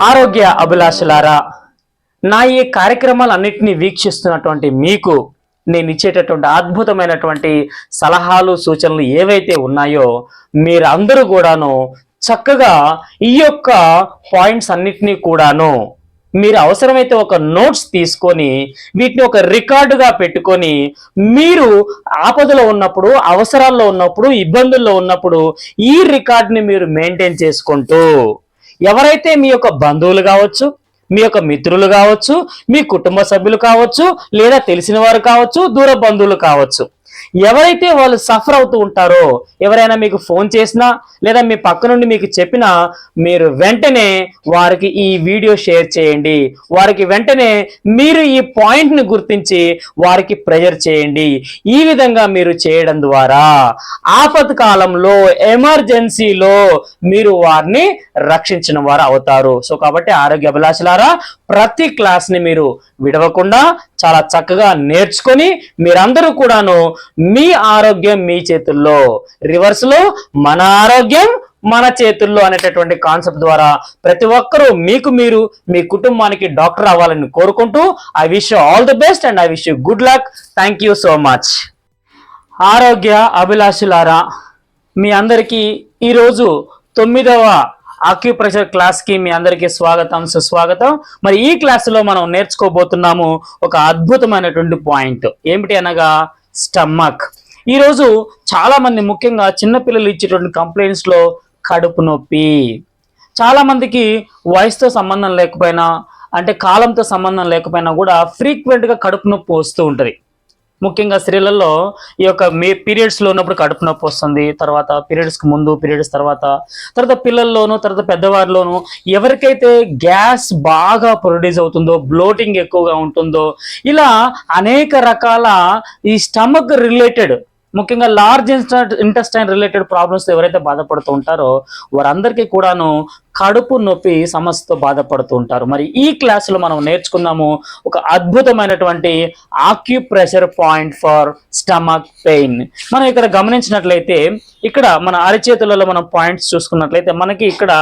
ఆరోగ్య అభిలాషులారా నా ఈ కార్యక్రమాలన్నింటినీ వీక్షిస్తున్నటువంటి మీకు నేను ఇచ్చేటటువంటి అద్భుతమైనటువంటి సలహాలు సూచనలు ఏవైతే ఉన్నాయో మీరు అందరూ కూడాను చక్కగా ఈ యొక్క పాయింట్స్ అన్నిటినీ కూడాను మీరు అవసరమైతే ఒక నోట్స్ తీసుకొని వీటిని ఒక రికార్డుగా పెట్టుకొని మీరు ఆపదలో ఉన్నప్పుడు అవసరాల్లో ఉన్నప్పుడు ఇబ్బందుల్లో ఉన్నప్పుడు ఈ రికార్డుని మీరు మెయింటైన్ చేసుకుంటూ ఎవరైతే మీ యొక్క బంధువులు కావచ్చు మీ యొక్క మిత్రులు కావచ్చు మీ కుటుంబ సభ్యులు కావచ్చు లేదా తెలిసిన వారు కావచ్చు దూర బంధువులు కావచ్చు ఎవరైతే వాళ్ళు సఫర్ అవుతూ ఉంటారో ఎవరైనా మీకు ఫోన్ చేసినా లేదా మీ పక్క నుండి మీకు చెప్పినా మీరు వెంటనే వారికి ఈ వీడియో షేర్ చేయండి. వారికి వెంటనే మీరు ఈ పాయింట్ని గుర్తించి వారికి ప్రెజర్ చేయండి. ఈ విధంగా మీరు చేయడం ద్వారా ఆపత్ కాలంలో ఎమర్జెన్సీలో మీరు వారిని రక్షించిన వారు అవుతారు. సో కాబట్టి ఆరోగ్య అభిలాషలారా ప్రతి క్లాస్ని మీరు విడవకుండా చాలా చక్కగా నేర్చుకొని మీరందరూ కూడాను మీ ఆరోగ్యం మీ చేతుల్లో. రివర్స్లో మన ఆరోగ్యం మన చేతుల్లో అనేటటువంటి కాన్సెప్ట్ ద్వారా ప్రతి ఒక్కరూ మీకు మీరు మీ కుటుంబానికి డాక్టర్ అవ్వాలని కోరుకుంటూ I wish all the best and I wish you good luck. Thank you so much. ఆరోగ్య అభిలాషులారా మీ అందరికీ ఈరోజు తొమ్మిదవ ఆక్యుప్రెషర్ క్లాస్కి మీ అందరికీ స్వాగతం సుస్వాగతం. మరి ఈ క్లాసులో మనం నేర్చుకోబోతున్నాము ఒక అద్భుతమైనటువంటి పాయింట్ ఏమిటి అనగా స్టమక్. ఈరోజు చాలా మంది ముఖ్యంగా చిన్నపిల్లలు ఇచ్చేటువంటి కంప్లైంట్స్లో కడుపు నొప్పి. చాలా మందికి వయసుతో సంబంధం లేకపోయినా అంటే కాలంతో సంబంధం లేకపోయినా కూడా ఫ్రీక్వెంట్గా గా కడుపు నొప్పి వస్తూ ఉంటుంది. ముఖ్యంగా స్త్రీలలో ఈ యొక్క మే పీరియడ్స్లో ఉన్నప్పుడు కడుపు నొప్పి వస్తుంది తర్వాత పీరియడ్స్కి ముందు పీరియడ్స్ తర్వాత తర్వాత పిల్లల్లోనూ తర్వాత పెద్దవారిలోనూ ఎవరికైతే గ్యాస్ బాగా ప్రొడ్యూస్ అవుతుందో బ్లోటింగ్ ఎక్కువగా ఉంటుందో ఇలా అనేక రకాల ఈ స్టమక్ రిలేటెడ్ ముఖ్యంగా లార్జ్ ఇంటెస్టైన్ రిలేటెడ్ ప్రాబ్లమ్స్ ఎవరైతే బాధపడుతూ ఉంటారో వారందరికీ కూడాను కడుపు నొప్పి సమస్యతో బాధపడుతూ ఉంటారు. మరి ఈ క్లాసులో మనం నేర్చుకుందాము ఒక అద్భుతమైనటువంటి acupressure point for stomach pain మనం ఇక్కడ గమనించినట్లయితే ఇక్కడ మన అరిచేతులలో మనం పాయింట్స్ చూసుకున్నట్లయితే మనకి ఇక్కడ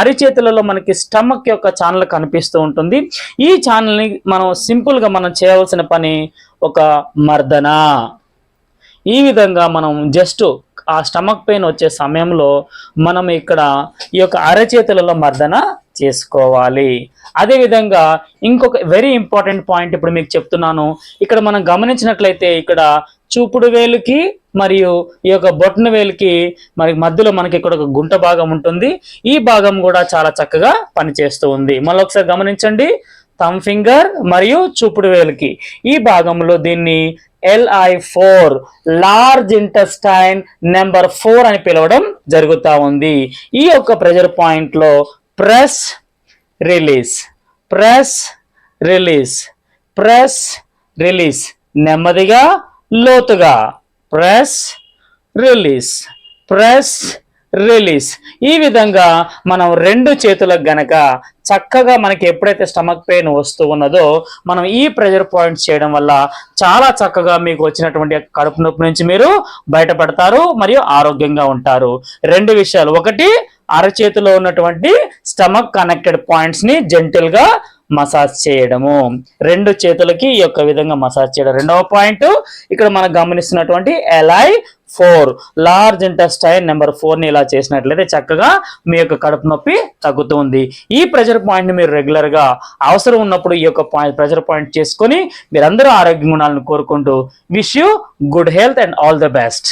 అరిచేతులలో మనకి స్టమక్ యొక్క ఛానల్ కనిపిస్తూ ఉంటుంది. ఈ ఛానల్ని మనం సింపుల్గా మనం చేయవలసిన పని ఒక మర్దన. ఈ విధంగా మనం జస్ట్ ఆ స్టమక్ పెయిన్ వచ్చే సమయంలో మనం ఇక్కడ ఈ యొక్క అరచేతులలో మర్దన చేసుకోవాలి. అదేవిధంగా ఇంకొక వెరీ ఇంపార్టెంట్ పాయింట్ ఇప్పుడు మీకు చెప్తున్నాను. ఇక్కడ మనం గమనించినట్లయితే ఇక్కడ చూపుడు వేలుకి మరియు ఈ యొక్క బొట్టన వేలుకి మరి మధ్యలో మనకి ఇక్కడ ఒక గుంట భాగం ఉంటుంది. ఈ భాగం కూడా చాలా చక్కగా పనిచేస్తూ ఉంది. మళ్ళీ ఒకసారి గమనించండి. థమ్ ఫింగర్ మరియు చూపుడు వేలుకి. ఈ భాగంలో దీన్ని LI four large intestine number four అని పిలవడం జరుగుతూ ఉంది. ఈ యొక్క ప్రెజర్ పాయింట్లో press release press release press release నెమ్మదిగా లోతుగా ప్రెస్ రిలీజ్ ప్రెస్ రిలీజ్. ఈ విధంగా మనం రెండు చేతులకు గనక చక్కగా మనకి ఎప్పుడైతే స్టమక్ పెయిన్ వస్తూ ఉన్నదో మనం ఈ ప్రెజర్ పాయింట్స్ చేయడం వల్ల చాలా చక్కగా మీకు వచ్చినటువంటి కడుపు నొప్పి నుంచి మీరు బయటపడతారు మరియు ఆరోగ్యంగా ఉంటారు. రెండు విషయాలు. ఒకటి అరచేతిలో ఉన్నటువంటి స్టమక్ కనెక్టెడ్ పాయింట్స్ని జెంటిల్గా మసాజ్ చేయడము. రెండు చేతులకి ఈ యొక్క విధంగా మసాజ్ చేయడం. రెండవ పాయింట్ ఇక్కడ మనం గమనిస్తున్నటువంటి LI four. Large intestine number ఫోర్ని ఇలా చేసినట్లయితే చక్కగా మీ యొక్క కడుపు నొప్పి తగ్గుతుంది. ఈ ప్రెషర్ పాయింట్ని మీరు రెగ్యులర్గా అవసరం ఉన్నప్పుడు ఈ యొక్క పాయింట్ ప్రెషర్ పాయింట్ చేసుకొని మీరందరూ ఆరోగ్యంగా ఉండాలని కోరుకుంటూ wish you good health and all the best.